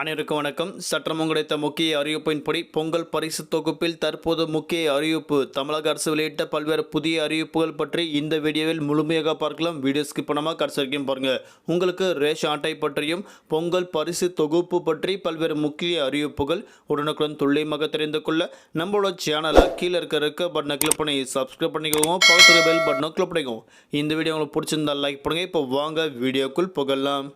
அனைவருக்கும் வணக்கம். சற்றம் கிடைத்த முக்கிய அறிவிப்பின்படி பொங்கல் பரிசு தொகுப்பில் தற்போது முக்கிய அறிவிப்பு. தமிழக அரசு வெளியிட்ட பல்வேறு புதிய அறிவிப்புகள் பற்றி இந்த வீடியோவில் முழுமையாக பார்க்கலாம். வீடியோ ஸ்கிப் பண்ணாமல் கடைசி வரைக்கும் பாருங்கள் உங்களுக்கு ரேஷன் அட்டை பற்றியும் பொங்கல் பரிசு தொகுப்பு பற்றி பல்வேறு முக்கிய அறிவிப்புகள் உடனுக்குடன் துல்லியமாக தெரிந்து கொள்ள நம்மளோட சேனலை கீழே இருக்க இருக்க பட்டனை கிளிக் பண்ணி சப்ஸ்கிரைப் பண்ணிக்கோங்க. பக்கத்தில் பெல் பட்டனை கிளிக் பண்ணிக்கோங்க. இந்த வீடியோ உங்களுக்கு பிடிச்சிருந்தா லைக் பண்ணுங்கள் இப்போ வாங்க வீடியோக்குள் புகழலாம்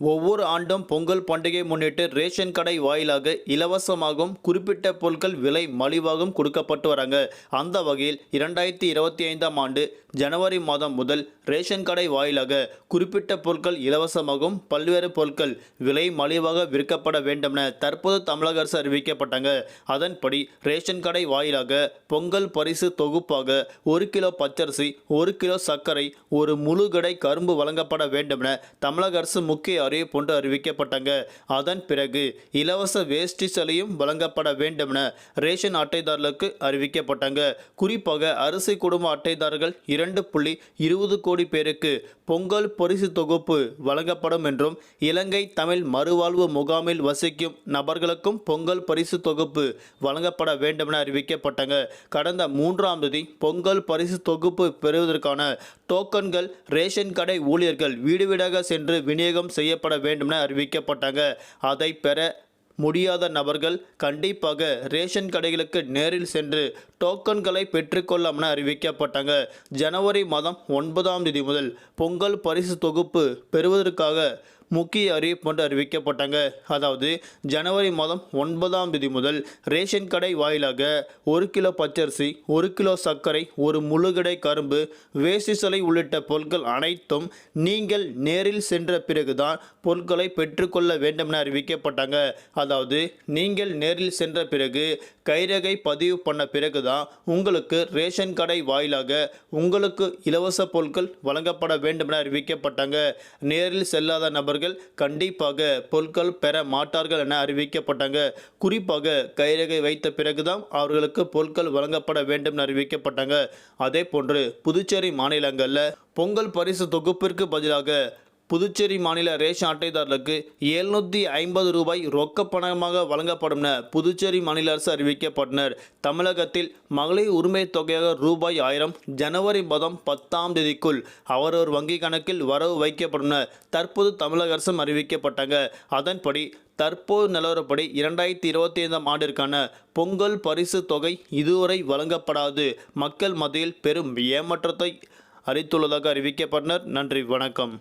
ஒவ்வொரு ஆண்டும் பொங்கல் பண்டிகை முன்னிட்டு ரேஷன் கடை வாயிலாக இலவசமாகவும் குறிப்பிட்ட பொருட்கள் விலை மலிவாகவும் கொடுக்கப்பட்டு வராங்க. அந்த வகையில் இரண்டாயிரத்தி இருபத்தி ஐந்தாம் ஆண்டு ஜனவரி மாதம் முதல் ரேஷன் கடை வாயிலாக குறிப்பிட்ட பொருட்கள் இலவசமாகவும் பல்வேறு பொருட்கள் விலை மலிவாக விற்கப்பட வேண்டும் என தற்போது தமிழக அரசு அறிவிக்கப்பட்டாங்க. அதன்படி ரேஷன் கடை வாயிலாக பொங்கல் பரிசு தொகுப்பாக ஒரு கிலோ பச்சரிசி ஒரு கிலோ சர்க்கரை ஒரு முழு கடை கரும்பு வழங்கப்பட வேண்டும் என தமிழக அரசு முக்கிய அறிவிப்பு அறிவிக்கப்பட்டாங்க. அதன் பிறகு இலவச வேஷ்டி சலையும் வழங்கப்பட வேண்டும் என ரேஷன் அட்டைதாரர்களுக்கு அறிவிக்கப்பட்டாங்க. குறிப்பாக அரிசி குடும்ப அட்டைதாரர்கள் இரண்டு புள்ளி இருபது கோடி பேருக்கு பொங்கல் பரிசு தொகுப்பு வழங்கப்படும் என்றும் இலங்கை தமிழ் மறுவாழ்வு முகாமில் வசிக்கும் நபர்களுக்கும் பொங்கல் பரிசு தொகுப்பு வழங்கப்பட வேண்டும் என அறிவிக்கப்பட்டாங்க. கடந்த மூன்றாம் தேதி பொங்கல் பரிசு தொகுப்பு பெறுவதற்கான டோக்கன்கள் ரேஷன் கடை ஊழியர்கள் வீடு வீடாக சென்று விநியோகம் செய்ய செய்யப்பட வேண்டும் என அறிவிக்கப்பட்டாங்க. அதை பெற முடியாத நபர்கள் கண்டிப்பாக ரேஷன் கடைகளுக்கு நேரில் சென்று டோக்கன்களை பெற்றுக்கொள்ளாம் என அறிவிக்கப்பட்டாங்க. ஜனவரி மாதம் ஒன்பதாம் தேதி முதல் பொங்கல் பரிசு தொகுப்பு பெறுவதற்காக முக்கிய அறிவிப்பு ஒன்று அறிவிக்கப்பட்டாங்க. அதாவது ஜனவரி மாதம் ஒன்பதாம் தேதி முதல் ரேஷன் கடை வாயிலாக ஒரு கிலோ பச்சரிசி ஒரு கிலோ சர்க்கரை ஒரு முழுகடை கரும்பு வேசி சிலை உள்ளிட்ட பொருட்கள் அனைத்தும் நீங்கள் நேரில் சென்ற பிறகுதான் பொருட்களை பெற்றுக்கொள்ள வேண்டும் என அறிவிக்கப்பட்டாங்க. அதாவது நீங்கள் நேரில் சென்ற பிறகு கைரகை பதிவு பண்ண பிறகுதான் உங்களுக்கு ரேஷன் கடை வாயிலாக உங்களுக்கு இலவச பொருட்கள் வழங்கப்பட வேண்டும் என அறிவிக்கப்பட்டாங்க. நேரில் செல்லாத நபர்கள் கண்டிப்பாக பொருட்கள் பெற மாட்டார்கள் என அறிவிக்கப்பட்டாங்க. குறிப்பாக கைரகை வைத்த பிறகுதான் அவர்களுக்கு பொருட்கள் வழங்கப்பட வேண்டும் என அறிவிக்கப்பட்டாங்க. அதே போன்று புதுச்சேரி மாநிலங்களில் பொங்கல் பரிசு தொகுப்பிற்கு பதிலாக புதுச்சேரி மாநில ரேஷன் அட்டைதாரர்களுக்கு எழுநூற்றி ஐம்பது ரூபாய் ரொக்க பணமாக வழங்கப்படும் என புதுச்சேரி மாநில அரசு அறிவிக்கப்பட்டனர். தமிழகத்தில் மகளிர் உரிமை தொகையாக ரூபாய் ஆயிரம் ஜனவரி மாதம் பத்தாம் தேதிக்குள் அவரவர் வங்கி கணக்கில் வரவு வைக்கப்படும் என தற்போது தமிழக அரசும் அறிவிக்கப்பட்டாங்க. அதன்படி தற்போது நிலவரப்படி இரண்டாயிரத்தி இருபத்தி ஐந்தாம் ஆண்டிற்கான பொங்கல் பரிசு தொகை இதுவரை வழங்கப்படாது. மக்கள் மத்தியில் பெரும் ஏமாற்றத்தை அளித்துள்ளதாக அறிவிக்கப்பட்டனர். நன்றி வணக்கம்.